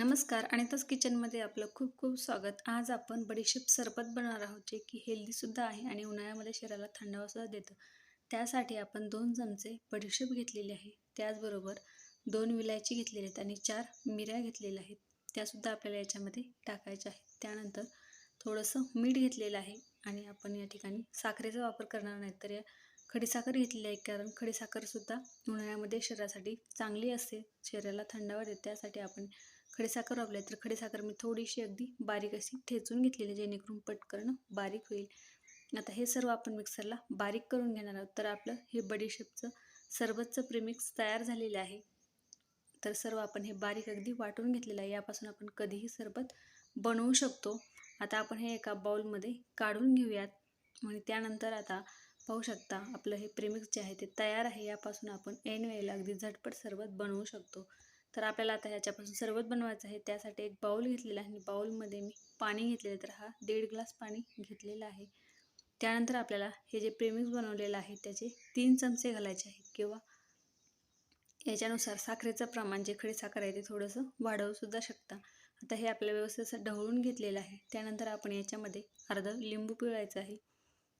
नमस्कार अनिताच किचनमध्ये आपलं खूप खूप स्वागत. आज आपण बडीशेप सरबत बनवणार आहोत जे की हेल्दीसुद्धा आहे आणि उन्हाळ्यामध्ये शरीराला थंडावासुद्धा देतं. त्यासाठी आपण दोन चमचे बडीशेप घेतलेली आहे. त्याचबरोबर दोन विलायची घेतलेली आहेत आणि चार मिऱ्या घेतलेल्या आहेत. त्यासुद्धा आपल्याला याच्यामध्ये टाकायच्या आहेत. त्यानंतर थोडंसं मीठ घेतलेलं आहे आणि आपण या ठिकाणी साखरेचा वापर करणार नाही तर या खडीसाखर घेतलेली आहे कारण खडीसाखरसुद्धा उन्हाळ्यामध्ये शरीरासाठी चांगली असते. शरीराला थंडावा देते. त्यासाठी आपण खडीसाखर वापरली तर खडीसाखर मी थोडीशी अगदी बारीक अशी ठेचून घेतलेली जेणेकरून पटकरणं बारीक होईल. आता हे सर्व आपण मिक्सरला बारीक करून घेणार आहोत. तर आपलं हे बडीशेपचं सरबतचं प्रिमिक्स तयार झालेलं आहे. तर सर्व आपण हे बारीक अगदी वाटून घेतलेलं आहे. यापासून आपण कधीही सरबत बनवू शकतो. आता आपण हे एका बाउलमध्ये काढून घेऊयात. आणि त्यानंतर आता पाहू शकता आपलं हे प्रेमिक्स जे आहे ते तयार आहे. यापासून आपण ऐन वेळेला अगदी झटपट सरबत बनवू शकतो. तर आपल्याला आता ह्याच्यापासून सरबत बनवायचं आहे. त्यासाठी एक बाऊल घेतलेला आहे. आणि बाऊलमध्ये मी पाणी घेतलेलं तर हा दीड ग्लास पाणी घेतलेलं आहे. त्यानंतर आपल्याला हे जे प्रेमिक्स बनवलेलं आहे त्याचे तीन चमचे घालायचे आहेत. किंवा याच्यानुसार साखरेचं प्रमाण जे खडे साखर आहे ते थोडंसं वाढवूसुद्धा शकता. आता हे आपल्या व्यवस्थित असं ढवळून घेतलेलं आहे. त्यानंतर आपण याच्यामध्ये अर्धं लिंबू पिळायचं आहे.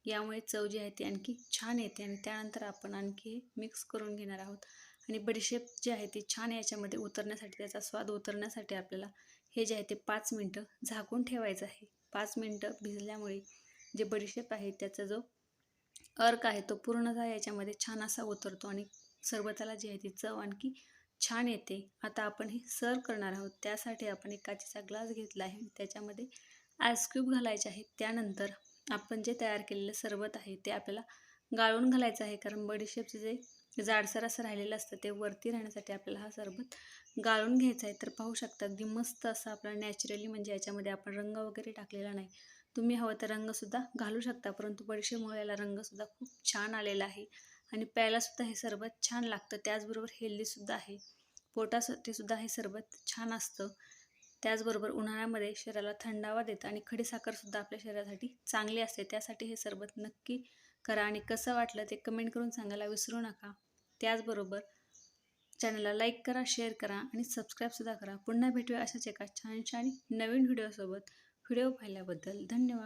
यामुळे चव जी आहे ती आणखी छान येते. आणि त्यानंतर आपण आणखी मिक्स करून घेणार आहोत. आणि बडीशेप जे आहे ती छान याच्यामध्ये उतरण्यासाठी त्याचा स्वाद उतरण्यासाठी आपल्याला हे जे आहे ते पाच मिनटं झाकून ठेवायचं आहे. पाच मिनटं भिजल्यामुळे जे बडीशेप आहे त्याचा जो अर्क आहे तो पूर्णतः याच्यामध्ये छान असा उतरतो आणि सरबताला जी आहे ती चव आणखी छान येते. आता आपण हे सर्व करणार आहोत. त्यासाठी आपण एक काचेचा ग्लास घेतला आहे. त्याच्यामध्ये आईस्क्यूब घालायचे आहे. त्यानंतर आपण जे तयार केलेलं सरबत आहे ते आपल्याला गाळून घालायचं आहे. कारण बडीशेपचे जे जाडसर असं राहिलेलं असतं ते वरती राहण्यासाठी आपल्याला हा सरबत गाळून घ्यायचा आहे. तर पाहू शकता अगदी मस्त असं आपला नॅचरली म्हणजे याच्यामध्ये आपण रंग वगैरे टाकलेला नाही. तुम्ही हवं तर रंगसुद्धा घालू शकता परंतु बडीशेमुळे याला रंगसुद्धा खूप छान आलेला आहे. आणि प्यायलासुद्धा हे सरबत छान लागतं त्याचबरोबर हेल्दीसुद्धा आहे. पोटासाठी सुद्धा हे सरबत छान असतं. त्याचबरोबर उन्हाळ्यामध्ये शरीराला थंडावा देतं आणि खडीसाखरसुद्धा आपल्या शरीरासाठी चांगली असते. त्यासाठी हे सरबत नक्की करा आणि कसं वाटलं ते कमेंट करून सांगायला विसरू नका. त्याचबरोबर चॅनलला लाईक करा शेअर करा आणि सबस्क्राईबसुद्धा करा. पुन्हा भेटूया अशाच एका छानशा आणि नवीन व्हिडिओसोबत. व्हिडिओ पाहिल्याबद्दल धन्यवाद.